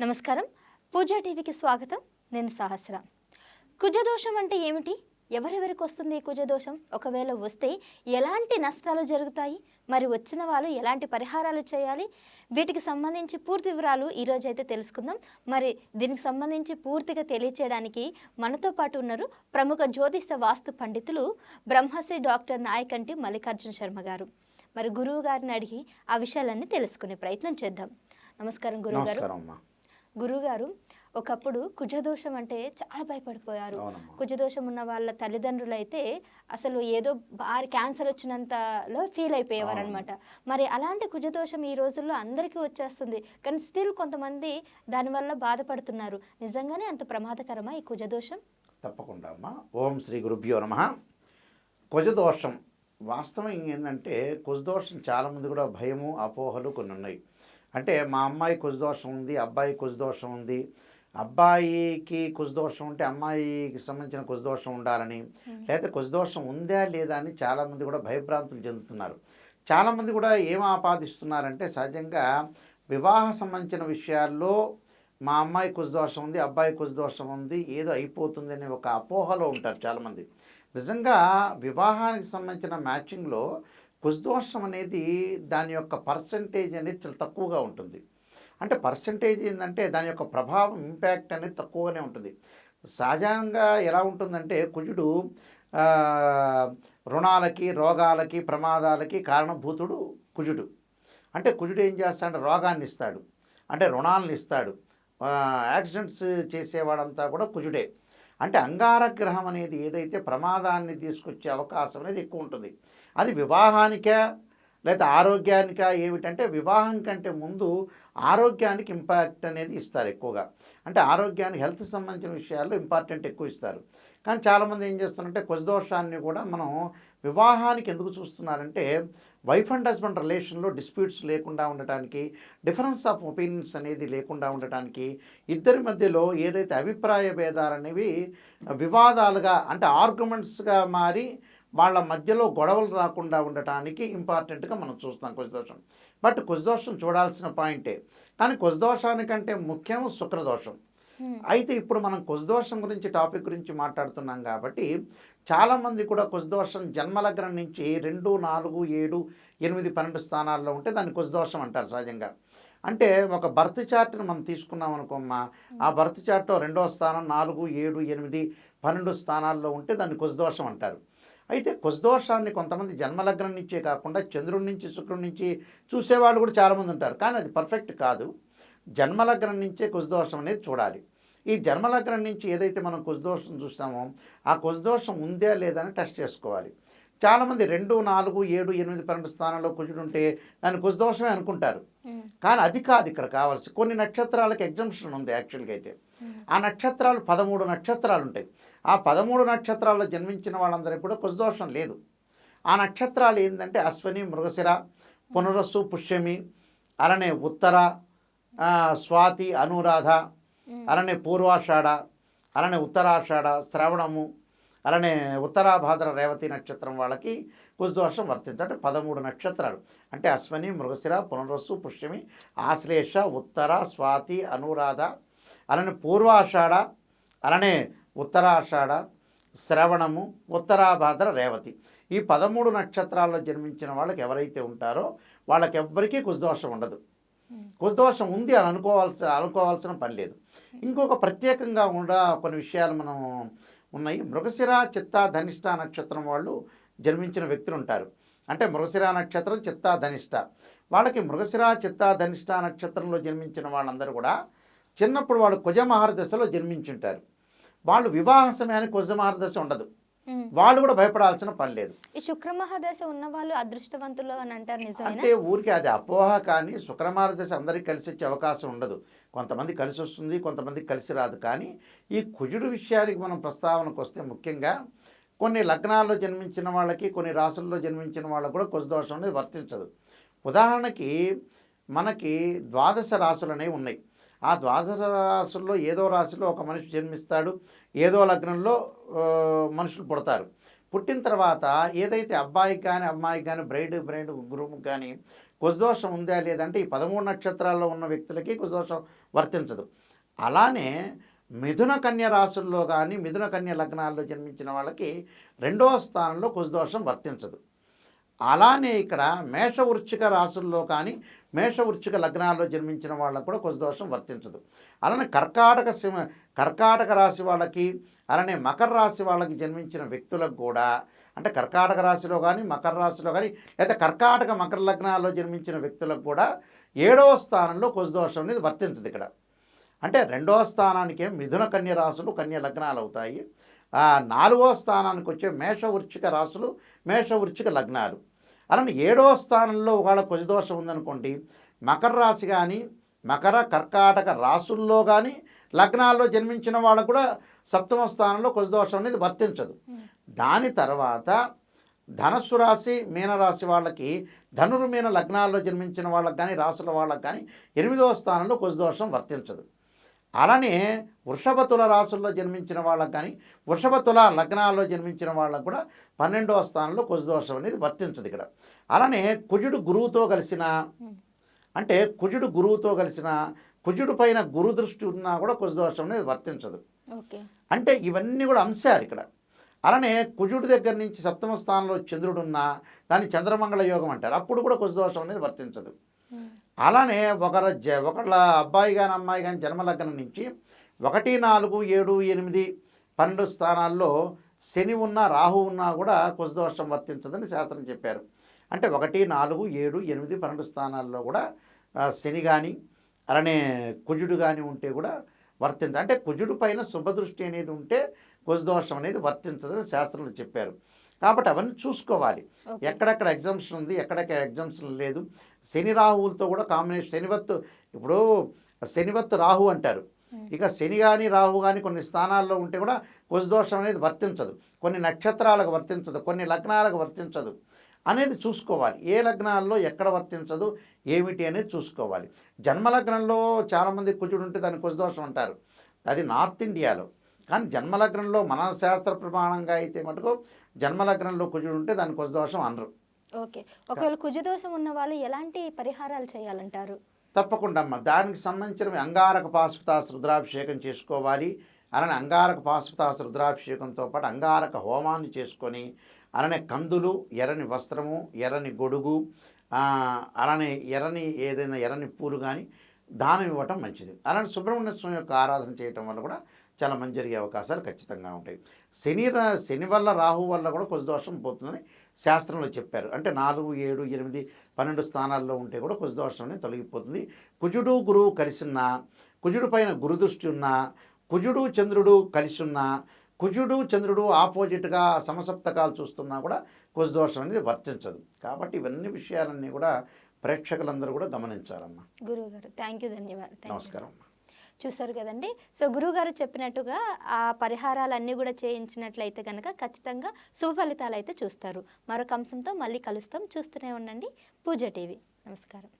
నమస్కారం. పూజా టీవీకి స్వాగతం. నేను సహస్ర. కుజదోషం అంటే ఏమిటి? ఎవరెవరికి వస్తుంది కుజదోషం? ఒకవేళ వస్తే ఎలాంటి నష్టాలు జరుగుతాయి? మరి వచ్చిన వాళ్ళు ఎలాంటి పరిహారాలు చేయాలి? వీటికి సంబంధించి పూర్తి వివరాలు ఈరోజు అయితే తెలుసుకుందాం. మరి దీనికి సంబంధించి పూర్తిగా తెలియచేయడానికి మనతో పాటు ఉన్నారు ప్రముఖ జ్యోతిష వాస్తు పండితులు బ్రహ్మశ్రీ డాక్టర్ నాయకంటి మల్లికార్జున శర్మ గారు. మరి గురువు గారిని అడిగి ఆ విషయాలన్నీ తెలుసుకునే ప్రయత్నం చేద్దాం. నమస్కారం గురువు గారు. గురుగారు ఒకప్పుడు కుజదోషం అంటే చాలా భయపడిపోయారు. కుజదోషం ఉన్న వాళ్ళ తల్లిదండ్రులు అయితే అసలు ఏదో భారీ క్యాన్సర్ వచ్చినంతలో ఫీల్ అయిపోయేవారు అనమాట మరి అలాంటి కుజదోషం ఈ రోజుల్లో అందరికీ వచ్చేస్తుంది. కానీ స్టిల్ కొంతమంది దానివల్ల బాధపడుతున్నారు. నిజంగానే అంత ప్రమాదకరమా ఈ కుజదోషం? తప్పకుండా అమ్మా. ఓం శ్రీ గురుభ్యో నమ. కుజదోషం వాస్తవం ఏంటంటే కుజదోషం చాలామంది కూడా భయము అపోహలు కొన్ని ఉన్నాయి అంటే మా అమ్మాయి కుజదోషం ఉంది అబ్బాయి కుజదోషం ఉంది. అబ్బాయికి కుజదోషం ఉంటే అమ్మాయికి సంబంధించిన కుజదోషం ఉండాలని లేదా కుజదోషం ఉందా లేదా అని చాలామంది కూడా భయభ్రాంతులు చెందుతున్నారు. చాలామంది కూడా ఏం ఆపాదిస్తున్నారంటే సహజంగా వివాహ సంబంధించిన విషయాల్లో మా అమ్మాయి కుజదోషం ఉంది అబ్బాయి కుజదోషం ఉంది ఏదో అయిపోతుంది అనే ఒక అపోహలో ఉంటారు చాలామంది. నిజంగా వివాహానికి సంబంధించిన మ్యాచింగ్లో కుశదోషం అనేది దాని యొక్క పర్సంటేజ్ అనేది చాలా తక్కువగా ఉంటుంది. అంటే పర్సంటేజ్ ఏంటంటే దాని యొక్క ప్రభావం ఇంపాక్ట్ అనేది తక్కువగానే ఉంటుంది. సహజంగా ఎలా ఉంటుందంటే కుజుడు రుణాలకి రోగాలకి ప్రమాదాలకి కారణభూతుడు కుజుడు. అంటే కుజుడు ఏం చేస్తాడు రోగాన్ని ఇస్తాడు. అంటే రుణాలను ఇస్తాడు. యాక్సిడెంట్స్ చేసేవాడంతా కూడా కుజుడే. అంటే అంగారగ్రహం అనేది ఏదైతే ప్రమాదాన్ని తీసుకొచ్చే అవకాశం అనేది ఎక్కువ ఉంటుంది. అది వివాహానికా లేదా ఆరోగ్యానికా ఏమిటంటే వివాహం కంటే ముందు ఆరోగ్యానికి ఇంపాక్ట్ అనేది ఇస్తారు ఎక్కువగా. అంటే ఆరోగ్యానికి హెల్త్ సంబంధించిన విషయాల్లో ఇంపార్టెంట్ ఎక్కువ ఇస్తారు. కానీ చాలామంది ఏం చేస్తున్నారంటే కుజదోషాన్ని కూడా మనం వివాహానికి ఎందుకు చూస్తున్నారంటే వైఫ్ అండ్ హస్బెండ్ రిలేషన్లో డిస్ప్యూట్స్ లేకుండా ఉండటానికి డిఫరెన్స్ ఆఫ్ ఒపీనియన్స్ అనేది లేకుండా ఉండటానికి ఇద్దరి మధ్యలో ఏదైతే అభిప్రాయ భేదాలు అనేవి వివాదాలుగా అంటే ఆర్గ్యుమెంట్స్గా మారి వాళ్ళ మధ్యలో గొడవలు రాకుండా ఉండటానికి ఇంపార్టెంట్గా మనం చూస్తాం కుజదోషం బట్ కుజదోషం చూడాల్సిన పాయింటే కానీ కుజదోషానికంటే ముఖ్యం శుక్రదోషం. అయితే ఇప్పుడు మనం కుజదోషం గురించి టాపిక్ గురించి మాట్లాడుతున్నాం కాబట్టి చాలామంది కూడా కుజదోషం జన్మలగ్నం నుంచి రెండు నాలుగు ఏడు ఎనిమిది పన్నెండు స్థానాల్లో ఉంటే దాన్ని కుజదోషం అంటారు సహజంగా. అంటే ఒక బర్త్ చార్ట్ని మనం తీసుకున్నాం అనుకోమ్మా. ఆ బర్త్ చార్ట్లో రెండవ స్థానం నాలుగు ఏడు ఎనిమిది పన్నెండు స్థానాల్లో ఉంటే దాన్ని కుజదోషం అంటారు. అయితే కుజదోషాన్ని కొంతమంది జన్మలగ్నం నుంచే కాకుండా చంద్రుడి నుంచి శుక్రుడి నుంచి చూసేవాళ్ళు కూడా చాలామంది ఉంటారు. కానీ అది పర్ఫెక్ట్ కాదు. జన్మలగ్నం నుంచే కుజదోషం అనేది చూడాలి. ఈ జన్మలగ్నం నుంచి ఏదైతే మనం కుజదోషం చూస్తామో ఆ కుజదోషం ఉందా లేదా అని టెస్ట్ చేసుకోవాలి. చాలామంది రెండు నాలుగు ఏడు ఎనిమిది పన్నెండు స్థానాల్లో కుజుడు ఉంటే దాన్ని కుజదోషమే అనుకుంటారు. కానీ అది కాదు ఇక్కడ కావాల్సి కొన్ని నక్షత్రాలకు ఎగ్జంప్షన్ ఉంది యాక్చువల్గా అయితే. ఆ నక్షత్రాలు పదమూడు నక్షత్రాలు ఉంటాయి. ఆ పదమూడు నక్షత్రాల్లో జన్మించిన వాళ్ళందరికీ కూడా కుజదోషం లేదు. ఆ నక్షత్రాలు ఏంటంటే అశ్వని మృగశిర పునరస్సు పుష్యమి అలానే ఉత్తర స్వాతి అనురాధ అలానే పూర్వాషాఢ అలానే ఉత్తరాషాఢ శ్రవణము అలానే ఉత్తరాభాద్ర రేవతి నక్షత్రం వాళ్ళకి కుజదోషం వర్తించ అంటే పదమూడు నక్షత్రాలు. అంటే అశ్వని మృగశిర పునరస్సు పుష్యమి ఆశ్లేష ఉత్తర స్వాతి అనురాధ అలానే పూర్వాషాఢ అలానే ఉత్తరాషాఢ శ్రవణము ఉత్తరాభాద్ర రేవతి. ఈ పదమూడు నక్షత్రాల్లో జన్మించిన వాళ్ళకి ఎవరైతే ఉంటారో వాళ్ళకెవ్వరికీ కుజదోషం ఉండదు. కుదోషం ఉంది అని అనుకోవాల్సి అనుకోవాల్సిన పని లేదు. ఇంకొక ప్రత్యేకంగా కూడా కొన్ని విషయాలు మనం ఉన్నాయి. మృగశిర చిత్తా ధనిష్ట నక్షత్రం వాళ్ళు జన్మించిన వ్యక్తులు ఉంటారు. అంటే మృగశిర నక్షత్రం చిత్తా ధనిష్ట. వాళ్ళకి మృగశిర చిత్తా ధనిష్ట నక్షత్రంలో జన్మించిన వాళ్ళందరూ కూడా చిన్నప్పుడు వాళ్ళు కుజమహార దశలో జన్మించుంటారు. వాళ్ళు వివాహ సమయానికి కుజమహార దశ ఉండదు. వాళ్ళు కూడా భయపడాల్సిన పని లేదు. ఈ శుక్రమహాదశ ఉన్న వాళ్ళు అదృష్టవంతులు అని అంటారు అంటే ఊరికి అది అపోహ కానీ శుక్రమార దశ అందరికీ కలిసి వచ్చే అవకాశం ఉండదు. కొంతమంది కలిసి వస్తుంది కొంతమంది కలిసి రాదు. కానీ ఈ కుజుడు విషయానికి మనం ప్రస్తావనకు వస్తే ముఖ్యంగా కొన్ని లగ్నాల్లో జన్మించిన వాళ్ళకి కొన్ని రాసుల్లో జన్మించిన వాళ్ళకి కూడా కుజదోషం అనేది వర్తించదు. ఉదాహరణకి మనకి ద్వాదశ రాసులు అనేవి ఉన్నాయి. ఆ ద్వాదశ రాశుల్లో ఏదో రాశిలో ఒక మనిషి జన్మిస్తాడు ఏదో లగ్నంలో మనుషులు పుడతారు. పుట్టిన తర్వాత ఏదైతే అబ్బాయికి కానీ అమ్మాయికి కానీ బ్రైడ్ బ్రైడ్ గ్రూప్ కానీ కుజదోషం ఉందా లేదంటే ఈ పదమూడు నక్షత్రాల్లో ఉన్న వ్యక్తులకి కుజదోషం వర్తించదు. అలానే మిథున కన్య రాశుల్లో కానీ మిథున కన్య లగ్నాల్లో జన్మించిన వాళ్ళకి రెండవ స్థానంలో కుజదోషం వర్తించదు. అలానే ఇక్కడ మేష వృచ్చిక రాశుల్లో కానీ మేషవృచ్చిక లగ్నాల్లో జన్మించిన వాళ్ళకు కూడా కుజదోషం వర్తించదు. అలానే కర్కాటక సింహ కర్కాటక రాశి వాళ్ళకి అలానే మకర రాశి వాళ్ళకి జన్మించిన వ్యక్తులకు కూడా అంటే కర్కాటక రాశిలో కానీ మకర రాశిలో కానీ లేదా కర్కాటక మకర లగ్నాల్లో జన్మించిన వ్యక్తులకు కూడా ఏడవ స్థానంలో కుజదోషం అనేది వర్తించదు ఇక్కడ. అంటే రెండవ స్థానానికి మిథున కన్య రాశులు కన్య లగ్నాలు అవుతాయి. ఆ నాలుగవ స్థానానికి వచ్చే మేష వృచ్చిక రాశులు మేష వృచ్చిక లగ్నాలు. అలానే ఏడవ స్థానంలో ఒకవేళ కుజదోషం ఉందనుకోండి మకర రాశి కానీ మకర కర్కాటక రాసుల్లో కానీ లగ్నాల్లో జన్మించిన వాళ్ళకు కూడా సప్తమ స్థానంలో కుజదోషం అనేది వర్తించదు. దాని తర్వాత ధనస్సు రాశి మీనరాశి వాళ్ళకి ధనుర్మీన లగ్నాల్లో జన్మించిన వాళ్ళకి కానీ రాసుల వాళ్ళకి కానీ ఎనిమిదవ స్థానంలో కుజదోషం వర్తించదు. అలానే వృషభ తుల రాసుల్లో జన్మించిన వాళ్ళకి కానీ వృషభ తుల లగ్నాల్లో జన్మించిన వాళ్ళకు కూడా పన్నెండవ స్థానంలో కుజదోషం అనేది వర్తించదు ఇక్కడ. అలానే కుజుడు గురువుతో కలిసిన అంటే కుజుడు గురువుతో కలిసిన కుజుడు పైన గురు దృష్టి ఉన్నా కూడా కుజదోషం అనేది వర్తించదు. అంటే ఇవన్నీ కూడా అంశాలు ఇక్కడ. అలానే కుజుడి దగ్గర నుంచి సప్తమ స్థానంలో చంద్రుడు ఉన్నా దాన్ని చంద్రమంగళ యోగం అంటారు. అప్పుడు కూడా కుజదోషం అనేది వర్తించదు. అలానే ఒకరి జ ఒకళ్ళ అబ్బాయి కానీ అమ్మాయి కానీ జన్మలగ్నం నుంచి ఒకటి నాలుగు ఏడు ఎనిమిది పన్నెండు స్థానాల్లో శని ఉన్నా రాహు ఉన్నా కూడా కుశదోషం వర్తించదని శాస్త్రం చెప్పారు. అంటే ఒకటి నాలుగు ఏడు ఎనిమిది పన్నెండు స్థానాల్లో కూడా శని కానీ అలానే కుజుడు కానీ ఉంటే కూడా వర్తించ అంటే కుజుడు పైన శుభదృష్టి అనేది ఉంటే కుజదోషం అనేది వర్తించదని శాస్త్రంలో చెప్పారు. కాబట్టి అవన్నీ చూసుకోవాలి. ఎక్కడెక్కడ ఎగ్జామ్షన్ ఉంది ఎక్కడెక్కడ ఎగ్జామ్షన్ లేదు. శని రాహువులతో కూడా కాంబినేషన్ శనివత్తు ఇప్పుడు శనివత్తు రాహు అంటారు. ఇక శని కానీ రాహు కానీ కొన్ని స్థానాల్లో ఉంటే కూడా కుజదోషం అనేది వర్తించదు. కొన్ని నక్షత్రాలకు వర్తించదు కొన్ని లగ్నాలకు వర్తించదు అనేది చూసుకోవాలి. ఏ లగ్నాల్లో ఎక్కడ వర్తించదు ఏమిటి అనేది చూసుకోవాలి. జన్మలగ్నంలో చాలామంది కుజుడు ఉంటే దాన్ని కుజదోషం అంటారు. అది నార్త్ ఇండియాలో. కానీ జన్మలగ్నంలో మన శాస్త్ర ప్రమాణంగా అయితే మటుకు జన్మలగ్నంలో కుజుడు ఉంటే దాన్ని కుజదోషం అనరు. ఓకే. ఒకవేళ కుజదోషం ఉన్న వాళ్ళు ఎలాంటి పరిహారాలు చేయాలంటారు? తప్పకుండా అమ్మ. దానికి సంబంధించిన అంగారక పాశుపతాస రుద్రాభిషేకం చేసుకోవాలి. అలానే అంగారక పాశుపతాస రుద్రాభిషేకంతో పాటు అంగారక హోమాన్ని చేసుకొని అలానే కందులు ఎర్రని వస్త్రము ఎర్రని గొడుగు అలానే ఎర్రని ఏదైనా ఎర్రని పూలు కానీ దానం ఇవ్వటం మంచిది. అలానే సుబ్రహ్మణ్య స్వామి యొక్క ఆరాధన చేయటం వల్ల కూడా చాలా మంచి జరిగే అవకాశాలు ఖచ్చితంగా ఉంటాయి. శని శని వల్ల రాహు వల్ల కూడా కొంచెం దోషం పోతుందని శాస్త్రంలో చెప్పారు. అంటే నాలుగు ఏడు ఎనిమిది పన్నెండు స్థానాల్లో ఉంటే కూడా కొంచెం దోషం అనేది తొలగిపోతుంది. కుజుడు గురువు కలిసిన కుజుడు పైన గురుదృష్టి ఉన్న కుజుడు చంద్రుడు కలిసి ఉన్న కుజుడు చంద్రుడు ఆపోజిట్గా సమసప్తకాలు చూస్తున్నా కూడా కుజదోషం అనేది వర్తించదు. కాబట్టి ఇవన్నీ విషయాలన్నీ కూడా ప్రేక్షకులందరూ కూడా గమనించాలమ్మా. గురువు గారు థ్యాంక్ యూ ధన్యవాదాలు. నమస్కారం చూసారు కదండి. సో గురువుగారు చెప్పినట్టుగా ఆ పరిహారాలన్నీ కూడా చేయించినట్లయితే కనుక ఖచ్చితంగా శుభ ఫలితాలు అయితే చూస్తారు. మరొక అంశంతో మళ్ళీ కలుస్తాం. చూస్తూనే ఉండండి. పూజ టీవీ. నమస్కారం.